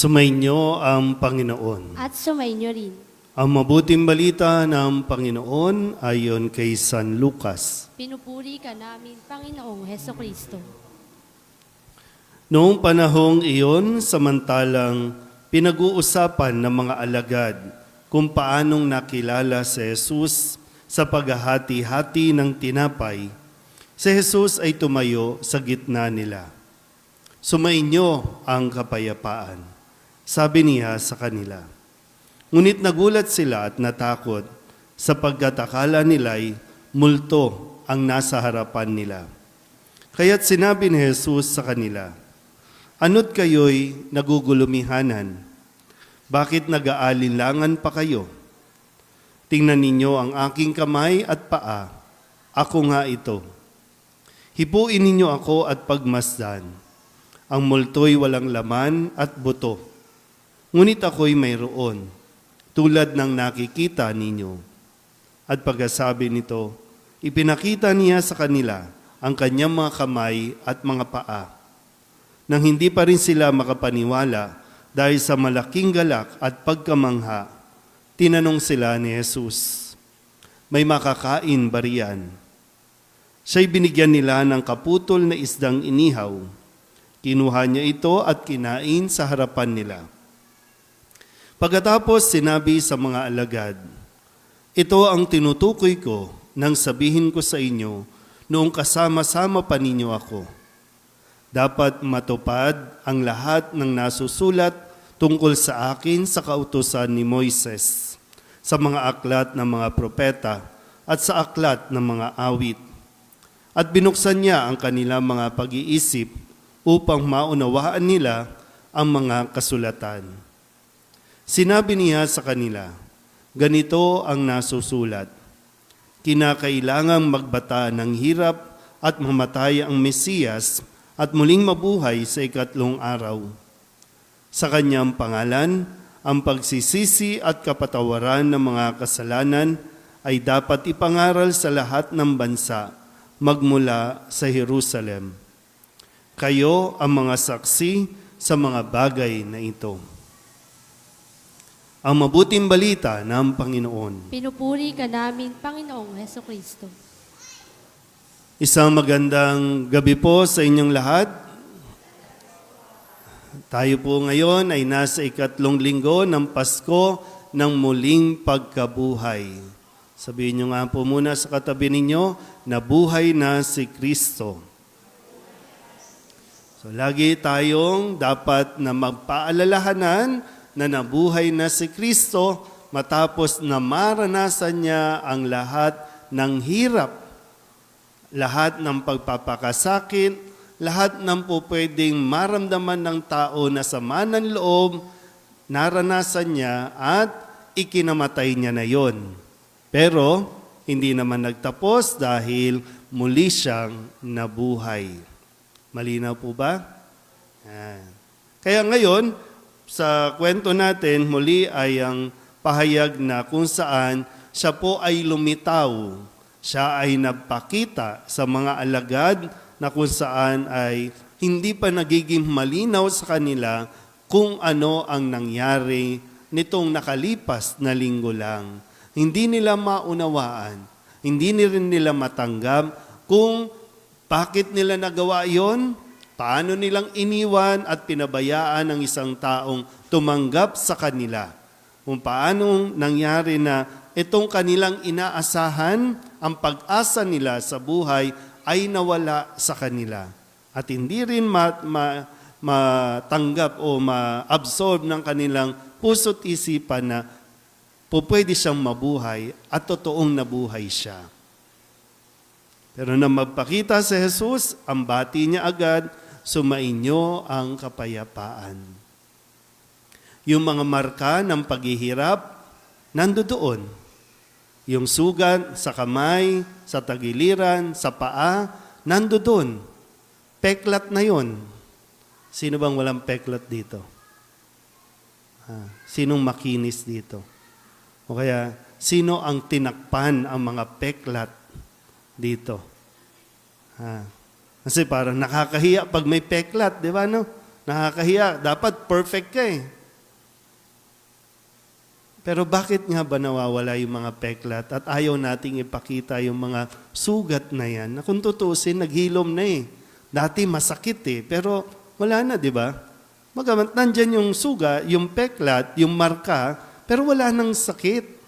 Sumainyo ang Panginoon. at sumainyo rin. Ang mabuting balita ng Panginoon ayon kay San Lucas. Pinupuri ka namin, Panginoong Heso Kristo. Noong panahong iyon, samantalang pinag-uusapan ng mga alagad kung paanong nakilala si Jesus sa paghahati-hati ng tinapay, si Jesus ay tumayo sa gitna nila. Sumainyo ang kapayapaan, sabi niya sa kanila. Ngunit nagulat sila at natakot sapagkat akala nila'y multo ang nasa harapan nila. Kaya't sinabi ni Jesus sa kanila, Ano't kayo'y nagugulumihanan? Bakit nag-aalinlangan pa kayo? Tingnan ninyo ang aking kamay at paa. Ako nga ito. Hipuin ninyo ako at pagmasdan. Ang multo'y walang laman at buto. Ngunit ako'y mayroon, tulad ng nakikita ninyo. At pagkasabi nito, ipinakita niya sa kanila ang kanyang mga kamay at mga paa nang hindi pa rin sila makapaniwala dahil sa malaking galak at pagkamangha, tinanong sila ni Jesus, May makakain ba riyan? Siya'y binigyan nila ng kaputol na isdang inihaw. Kinuha niya ito at kinain sa harapan nila. Pagkatapos sinabi sa mga alagad, Ito ang tinutukoy ko nang sabihin ko sa inyo noong kasama-sama pa ninyo ako dapat matupad ang lahat ng nasusulat tungkol sa akin sa kautusan ni Moises, sa mga aklat ng mga propeta at sa aklat ng mga awit. At binuksan niya ang kanilang mga pag-iisip upang maunawaan nila ang mga kasulatan. Sinabi niya sa kanila, ganito ang nasusulat, Kinakailangang magbata ng hirap at mamatay ang Mesiyas at muling mabuhay sa ikatlong araw. Sa kanyang pangalan, ang pagsisisi at kapatawaran ng mga kasalanan ay dapat ipangaral sa lahat ng bansa magmula sa Jerusalem. Kayo ang mga saksi sa mga bagay na ito. Ang mabuting balita ng Panginoon. Pinupuri ka namin, Panginoong Heso Kristo. Isang magandang gabi po sa inyong lahat. Tayo po ngayon ay nasa ikatlong linggo ng Pasko ng muling pagkabuhay. Sabihin nyo nga po muna sa katabi ninyo, nabuhay na si Kristo. So lagi tayong dapat na magpaalalahanan na nabuhay na si Kristo matapos na maranasan niya ang lahat ng hirap lahat ng pagpapakasakit, lahat ng po pwedeng maramdaman ng tao na sama ng loob, naranasan niya at ikinamatay niya na yon. Pero hindi naman nagtapos dahil muli siyang nabuhay. Malinaw po ba? Kaya ngayon, sa kwento natin, muli ay ang pahayag na kung saan siya po ay lumitaw siya ay nagpakita sa mga alagad na kung saan ay hindi pa nagiging malinaw sa kanila kung ano ang nangyari nitong nakalipas na linggo lang. Hindi nila maunawaan, hindi rin nila matanggap kung bakit nila nagawa yon, paano nilang iniwan at pinabayaan ang isang taong tumanggap sa kanila. Kung paano nangyari na itong kanilang inaasahan, ang pag-asa nila sa buhay ay nawala sa kanila. At hindi rin ma- ma- matanggap o ma-absorb ng kanilang puso't isipan na po pwede siyang mabuhay at totoong nabuhay siya. Pero nang magpakita si Jesus, ang bati niya agad, sumainyo ang kapayapaan. Yung mga marka ng paghihirap, nando doon yung sugat sa kamay, sa tagiliran, sa paa, nando doon. Peklat na yon. Sino bang walang peklat dito? Ha, sinong makinis dito? O kaya, sino ang tinakpan ang mga peklat dito? Ha, kasi parang nakakahiya pag may peklat, di ba no? Nakakahiya. Dapat perfect ka eh. Pero bakit nga ba nawawala yung mga peklat at ayaw nating ipakita yung mga sugat na yan? Na kung tutusin, naghilom na eh. Dati masakit eh, pero wala na, di ba? Magamat nandyan yung suga, yung peklat, yung marka, pero wala nang sakit.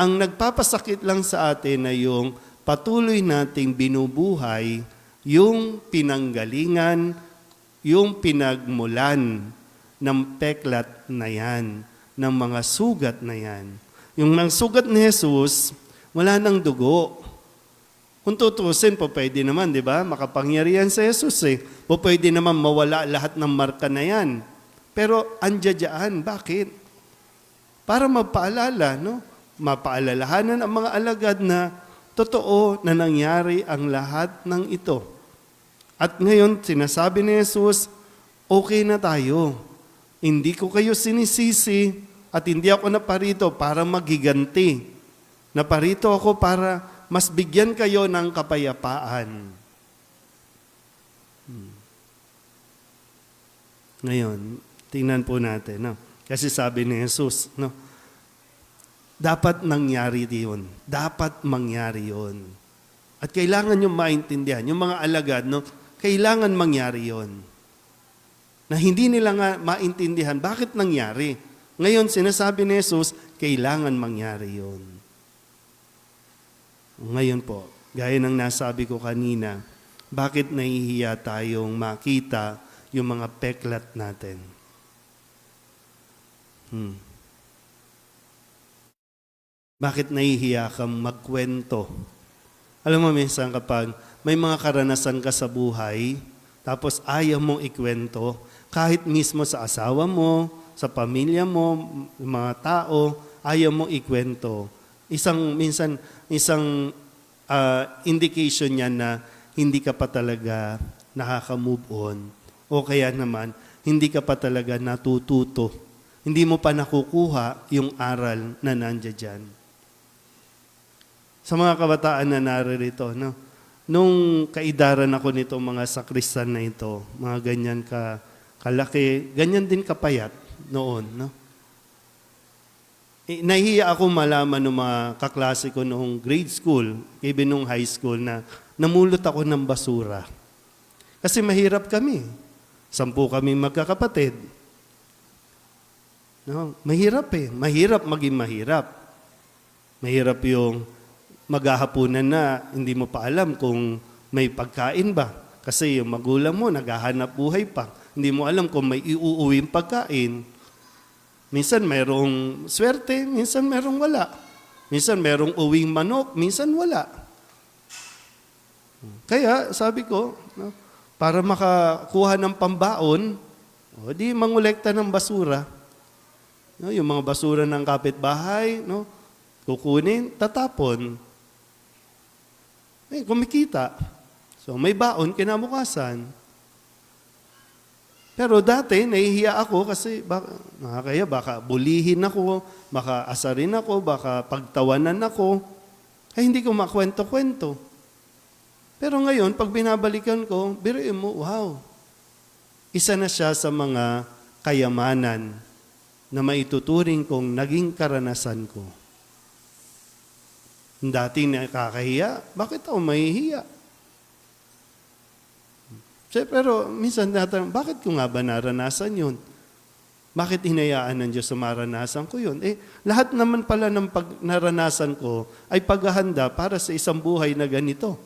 Ang nagpapasakit lang sa atin na yung patuloy nating binubuhay yung pinanggalingan, yung pinagmulan ng peklat na yan, ng mga sugat na yan. Yung mga sugat ni Jesus, wala nang dugo. Kung tutusin, po pwede naman, di ba? Makapangyarihan sa Jesus eh. Po pwede naman mawala lahat ng marka na yan. Pero andyadyan, bakit? Para mapaalala, no? Mapaalalahanan ang mga alagad na totoo na nangyari ang lahat ng ito. At ngayon, sinasabi ni Jesus, okay na tayo. Hindi ko kayo sinisisi at hindi ako naparito para magiganti. Naparito ako para mas bigyan kayo ng kapayapaan. Hmm. Ngayon, tingnan po natin. No? Kasi sabi ni Jesus, no? Dapat nangyari yun. Dapat mangyari yun. At kailangan nyo maintindihan, yung mga alagad, no? kailangan mangyari yon na hindi nila nga maintindihan bakit nangyari. Ngayon, sinasabi ni Jesus, kailangan mangyari yon. Ngayon po, gaya ng nasabi ko kanina, bakit nahihiya tayong makita yung mga peklat natin? Hmm. Bakit nahihiya kang magkwento? Alam mo, minsan kapag may mga karanasan ka sa buhay, tapos ayaw mong ikwento, kahit mismo sa asawa mo, sa pamilya mo, mga tao, ayaw mong ikwento. Isang, minsan, isang ah, indication yan na hindi ka pa talaga nakaka-move on. O kaya naman, hindi ka pa talaga natututo. Hindi mo pa nakukuha yung aral na nandiyan dyan. Sa mga kabataan na naririto, no? Nung kaidaran ako nito mga sakristan na ito, mga ganyan ka kalaki, ganyan din kapayat noon, no? Eh, nahihiya ako malaman ng mga kaklase ko noong grade school, even nung high school, na namulot ako ng basura. Kasi mahirap kami. Sampu kami magkakapatid. No, mahirap eh. Mahirap maging mahirap. Mahirap yung maghahapunan na hindi mo pa alam kung may pagkain ba. Kasi yung magulang mo naghahanap buhay pa. Hindi mo alam kung may iuuwing pagkain. Minsan merong swerte, minsan merong wala. Minsan merong uwing manok, minsan wala. Kaya sabi ko, no, para makakuha ng pambaon, o di mangolekta ng basura. No, yung mga basura ng kapitbahay, no, kukunin, tatapon. Eh, kumikita. So may baon kinabukasan. Pero dati, nahihiya ako kasi baka, nakakaya, baka bulihin ako, baka asarin ako, baka pagtawanan ako. Ay, hindi ko makwento-kwento. Pero ngayon, pag binabalikan ko, biruin mo, wow. Isa na siya sa mga kayamanan na maituturing kong naging karanasan ko. Dati nakakahiya, bakit ako mahihiya? Pero minsan natanong, bakit ko nga ba naranasan yun? Bakit hinayaan ng Diyos sa maranasan ko yun? Eh, lahat naman pala ng pag naranasan ko ay paghahanda para sa isang buhay na ganito.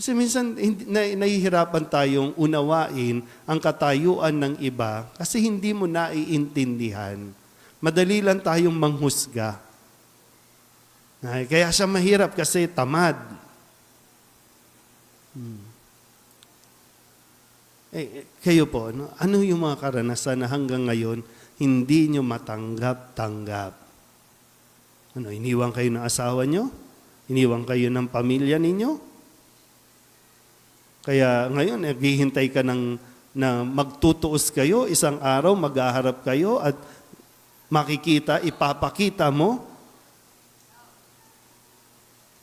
Kasi minsan na, nahihirapan tayong unawain ang katayuan ng iba kasi hindi mo naiintindihan. Madali lang tayong manghusga. Ay, kaya siya mahirap kasi tamad. Hmm. Eh, kayo po, no? ano yung mga karanasan na hanggang ngayon hindi nyo matanggap-tanggap? Ano, iniwan kayo ng asawa nyo? Iniwan kayo ng pamilya ninyo? Kaya ngayon, naghihintay ka ng, na magtutuos kayo, isang araw maghaharap kayo at makikita, ipapakita mo.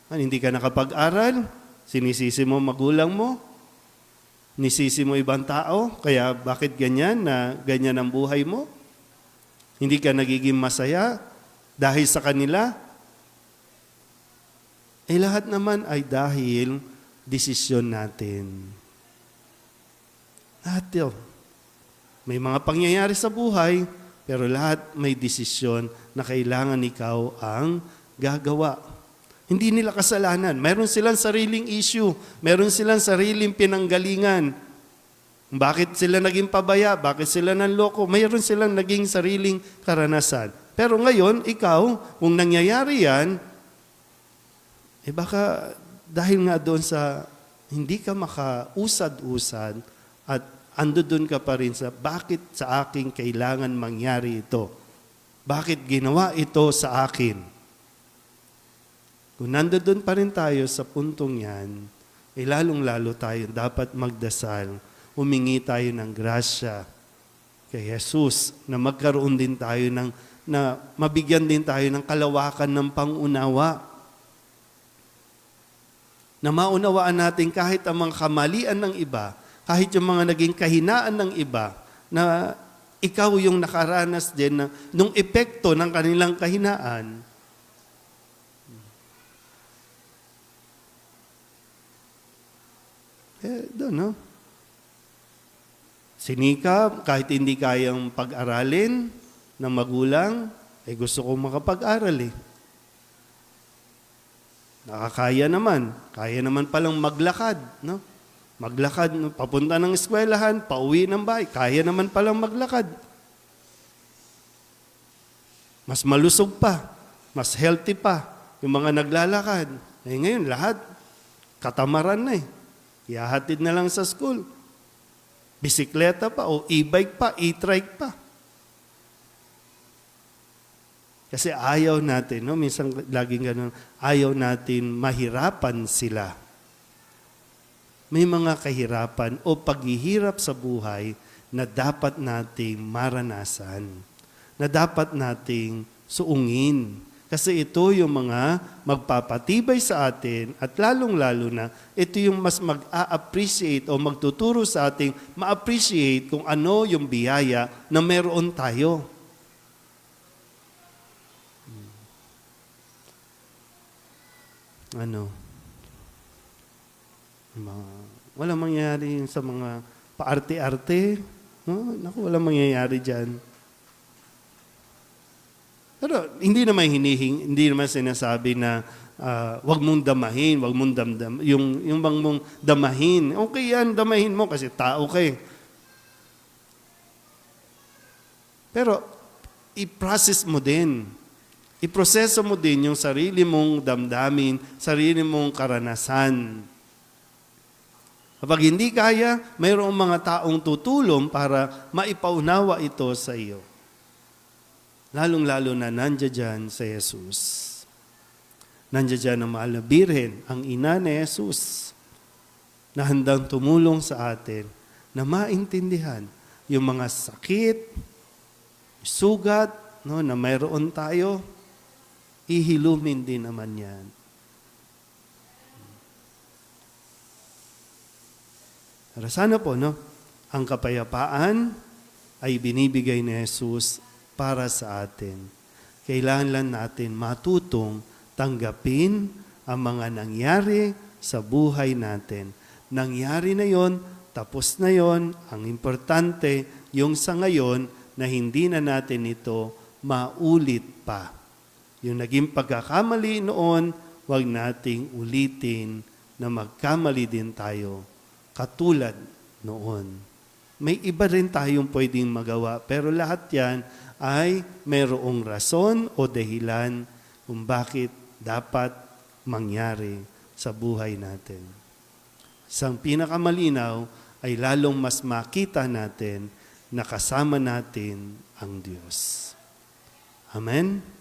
Ano, hindi ka nakapag-aral? Sinisisi mo magulang mo? Nisisi mo ibang tao, kaya bakit ganyan na ganyan ang buhay mo? Hindi ka nagiging masaya dahil sa kanila? Eh lahat naman ay dahil desisyon natin. Lahat yun. May mga pangyayari sa buhay, pero lahat may desisyon na kailangan ikaw ang gagawa. Hindi nila kasalanan. Meron silang sariling issue. Meron silang sariling pinanggalingan. Bakit sila naging pabaya? Bakit sila nanloko? Mayroon silang naging sariling karanasan. Pero ngayon, ikaw, kung nangyayari yan, eh baka dahil nga doon sa hindi ka makausad-usad at ando doon ka pa rin sa bakit sa akin kailangan mangyari ito? Bakit ginawa ito sa akin? Kung nandoon pa rin tayo sa puntong yan, eh lalong-lalo tayo dapat magdasal, humingi tayo ng grasya kay Jesus na magkaroon din tayo ng, na mabigyan din tayo ng kalawakan ng pangunawa. Na maunawaan natin kahit ang mga kamalian ng iba, kahit yung mga naging kahinaan ng iba, na ikaw yung nakaranas din ng, nung epekto ng kanilang kahinaan, Eh, doon, no? Sinikap, kahit hindi kayang pag-aralin ng magulang, eh gusto kong makapag-aral eh. Nakakaya naman. Kaya naman palang maglakad, no? Maglakad, no? papunta ng eskwelahan, pauwi ng bahay. Kaya naman palang maglakad. Mas malusog pa, mas healthy pa yung mga naglalakad. Eh ngayon, lahat katamaran na eh. Ihahatid na lang sa school. Bisikleta pa o e-bike pa, e-trike pa. Kasi ayaw natin, no? minsan laging ganun, ayaw natin mahirapan sila. May mga kahirapan o paghihirap sa buhay na dapat nating maranasan, na dapat nating suungin. Kasi ito yung mga magpapatibay sa atin at lalong-lalo na ito yung mas mag-a-appreciate o magtuturo sa ating ma-appreciate kung ano yung biyaya na meron tayo. Ano? Mga, walang mangyayari sa mga paarte-arte. No? Naku, walang mangyayari dyan. Pero hindi naman hinihing, hindi naman sinasabi na ah, wag mong damahin, wag mong damdam, yung, yung bang mong damahin. Okay yan, damahin mo kasi tao ka eh. Pero i-process mo din. I-proseso mo din yung sarili mong damdamin, sarili mong karanasan. Kapag hindi kaya, mayroong mga taong tutulong para maipaunawa ito sa iyo. Lalong-lalo na nandiyan dyan sa Jesus. Nandiyan dyan ang mahal na birhen, ang ina ni Jesus, na handang tumulong sa atin na maintindihan yung mga sakit, sugat, no, na mayroon tayo, ihilumin din naman yan. Pero sana po, no, ang kapayapaan ay binibigay ni Jesus para sa atin. Kailangan lang natin matutong tanggapin ang mga nangyari sa buhay natin. Nangyari na yon, tapos na yon. Ang importante, yung sa ngayon na hindi na natin ito maulit pa. Yung naging pagkakamali noon, wag nating ulitin na magkamali din tayo katulad noon. May iba rin tayong pwedeng magawa, pero lahat yan ay mayroong rason o dahilan kung bakit dapat mangyari sa buhay natin. Isang pinakamalinaw ay lalong mas makita natin na kasama natin ang Diyos. Amen?